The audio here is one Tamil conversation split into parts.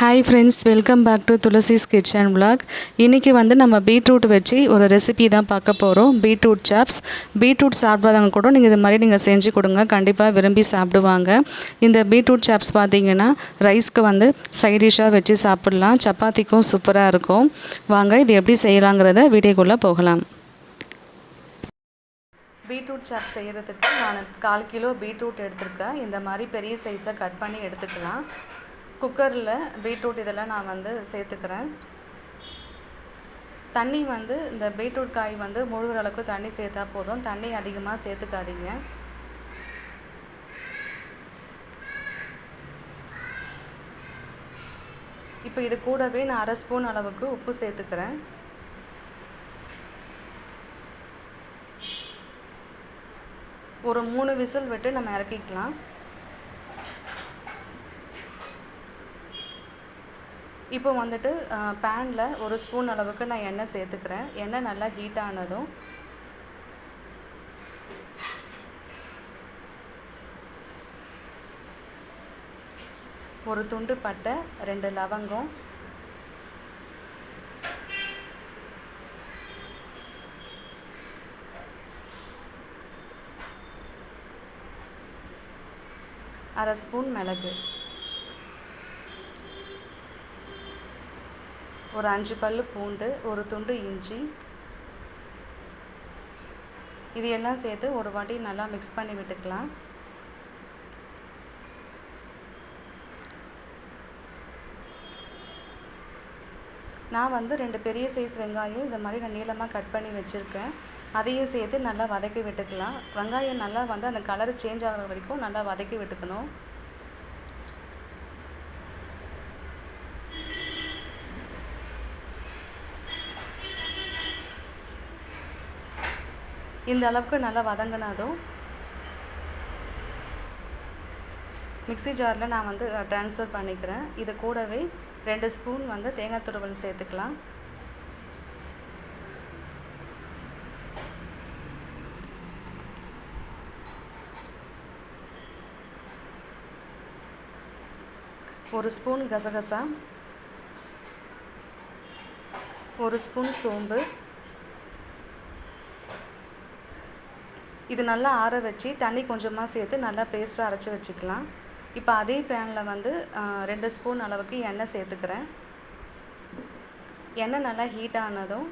Hi friends welcome back to Tulasi's kitchen vlog. இன்றைக்கி வந்து நம்ம பீட்ரூட் வச்சு ஒரு ரெசிபி தான் பார்க்க போகிறோம் பீட்ரூட் சாப்ஸ் பீட்ரூட் சாப்பிடாதவங்க கூட நீங்கள் இது மாதிரி நீங்கள் செஞ்சு கொடுங்க. கண்டிப்பாக விரும்பி சாப்பிடுவாங்க. இந்த பீட்ரூட் சாப்ஸ் பார்த்தீங்கன்னா ரைஸ்க்கு வந்து சைட் டிஷ்ஷாக வச்சு சாப்பிட்லாம். சப்பாத்திக்கும் சூப்பராக இருக்கும். வாங்க இது எப்படி செய்யலாங்கிறத வீடியோக்குள்ளே போகலாம். பீட்ரூட் சாப் செய்கிறதுக்கு நான் கால் கிலோ பீட்ரூட் எடுத்திருக்கேன். இந்த மாதிரி பெரிய சைஸாக கட் பண்ணி எடுத்துக்கலாம். குக்கரில் பீட்ரூட் இதெல்லாம் நான் வந்து சேர்த்துக்கிறேன். தண்ணி வந்து இந்த பீட்ரூட் காய் வந்து முழுகிற அளவுக்கு தண்ணி சேர்த்தா போதும். தண்ணி அதிகமாக சேர்த்துக்காதீங்க. இப்போ இது கூடவே நான் அரை ஸ்பூன் அளவுக்கு உப்பு சேர்த்துக்கிறேன். ஒரு மூணு விசில் விட்டு நம்ம இறக்கிக்கலாம். இப்போ வந்துட்டு பேனில் ஒரு ஸ்பூன் அளவுக்கு நான் எண்ணெய் சேர்த்துக்கிறேன். எண்ணெய் நல்லா ஹீட் ஆனதும் ஒரு துண்டு பட்டை ரெண்டு லவங்கம் அரை ஸ்பூன் மிளகு. ஒரு அஞ்சு பல் பூண்டு ஒரு துண்டு இஞ்சி. இது எல்லாம் சேர்த்து ஒரு வாட்டி நல்லா மிக்ஸ் பண்ணி விட்டுக்கலாம். நான் வந்து ரெண்டு பெரிய சைஸ் வெங்காயம் இந்த மாதிரி நான் நீளமாக கட் பண்ணி வச்சுருக்கேன். அதையும் சேர்த்து நல்லா வதக்கி விட்டுக்கலாம். வெங்காயம் நல்லா வந்து அந்த கலர் சேஞ்ச் ஆகிற வரைக்கும் நல்லா வதக்கி விட்டுக்கணும். இந்த அளவுக்கு நல்லா வதங்கினதும் மிக்ஸி ஜாரில் நான் வந்து ட்ரான்ஸ்ஃபர் பண்ணிக்கிறேன். இது கூடவே ரெண்டு ஸ்பூன் வந்து தேங்காய் துருவல் சேர்த்துக்கலாம். ஒரு ஸ்பூன் கசகசா. ஒரு ஸ்பூன் சோம்பு. இது நல்லா ஆற வச்சு தண்ணி கொஞ்சமாக சேர்த்து நல்லா பேஸ்ட்டாக அரைச்சி வச்சுக்கலாம். இப்போ அதே பேனில் வந்து ரெண்டு ஸ்பூன் அளவுக்கு எண்ணெய் சேர்த்துக்கிறேன். எண்ணெய் நல்லா ஹீட் ஆனதும்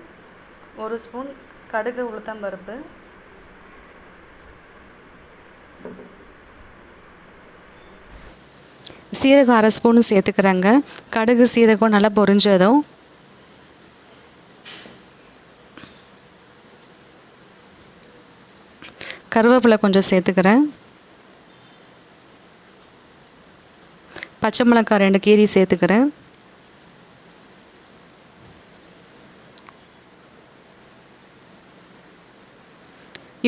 ஒரு ஸ்பூன் கடுகு உளுத்தம்பருப்பு சீரகம் அரை ஸ்பூன் சேர்த்துக்கிறேங்க. கடுகு சீரகம் நல்லா பொரிஞ்சதும் கருவேப்பிலை கொஞ்சம் சேர்த்துக்கிறேன். பச்சை மிளகாய் ரெண்டு கீரி சேர்த்துக்கிறேன்.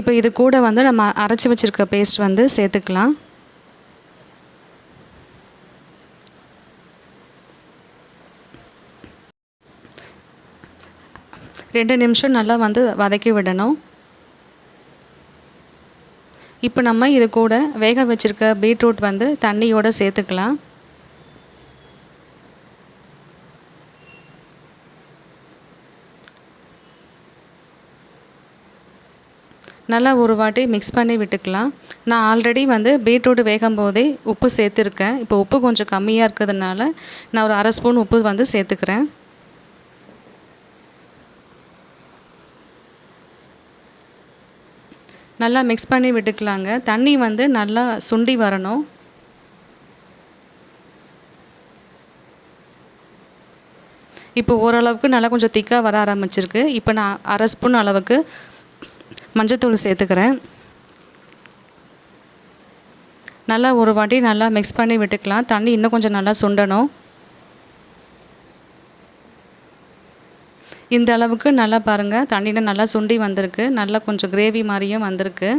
இப்போ இது கூட வந்து நம்ம அரைச்சி வச்சுருக்க பேஸ்ட் வந்து சேர்த்துக்கலாம். ரெண்டு நிமிஷம் நல்லா வந்து வதக்கி விடணும். இப்போ நம்ம இது கூட வேக வச்சுருக்க பீட்ரூட் வந்து தண்ணியோடு சேர்த்துக்கலாம். நல்லா ஒரு வாட்டி மிக்ஸ் பண்ணி விட்டுக்கலாம். நான் ஆல்ரெடி வந்து பீட்ரூட் வேகும் போதே உப்பு சேர்த்துருக்கேன். இப்போ உப்பு கொஞ்சம் கம்மியாக இருக்கிறதுனால நான் ஒரு அரை ஸ்பூன் உப்பு வந்து சேர்த்துக்கிறேன். நல்லா மிக்ஸ் பண்ணி விட்டுக்கலாங்க. தண்ணி வந்து நல்லா சுண்டி வரணும். இப்போ ஓரளவுக்கு நல்லா கொஞ்சம் திக்காக வர ஆரம்பிச்சிருக்கு. இப்போ நான் அரை ஸ்பூன் அளவுக்கு மஞ்சத்தூள் சேர்த்துக்கிறேன். நல்லா ஒரு வாட்டி நல்லா மிக்ஸ் பண்ணி விட்டுக்கலாம். தண்ணி இன்னும் கொஞ்சம் நல்லா சுண்டணும். இந்த அளவுக்கு நல்லா பாருங்கள் தண்ணியில் நல்லா சுண்டி வந்திருக்கு. நல்லா கொஞ்சம் கிரேவி மாதிரியும் வந்திருக்கு.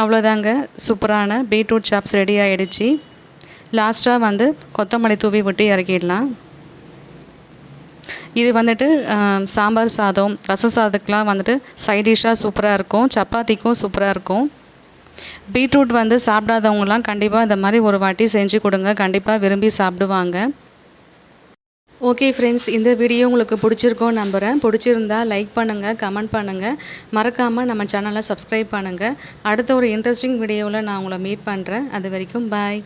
அவ்வளோதாங்க. சூப்பரான பீட்ரூட் சாப்ஸ் ரெடி ஆகிடுச்சு லாஸ்ட்டாக வந்து கொத்தமல்லி தூவி விட்டு இறக்கிடலாம். இது வந்துட்டு சாம்பார் சாதம் ரச சாதத்துக்கெலாம் வந்துட்டு சைட் டிஷ்ஷாக சூப்பராக இருக்கும். சப்பாத்திக்கும் சூப்பராக இருக்கும். பீட்ரூட் வந்து சாப்பிடாதவங்களாம் கண்டிப்பாக இந்த மாதிரி ஒரு வாட்டி செஞ்சு கொடுங்க. கண்டிப்பாக விரும்பி சாப்பிடுவாங்க. ஓகே ஃப்ரெண்ட்ஸ் இந்த வீடியோ உங்களுக்கு பிடிச்சிருக்கோம் நம்புகிறேன் பிடிச்சிருந்தா லைக் பண்ணுங்கள் கமெண்ட் பண்ணுங்கள் மறக்காமல் நம்ம சேனலை சப்ஸ்கிரைப் பண்ணுங்கள் அடுத்த ஒரு இன்ட்ரெஸ்டிங் வீடியோவில் நான் உங்களை மீட் பண்ணுறேன் அது வரைக்கும் பாய்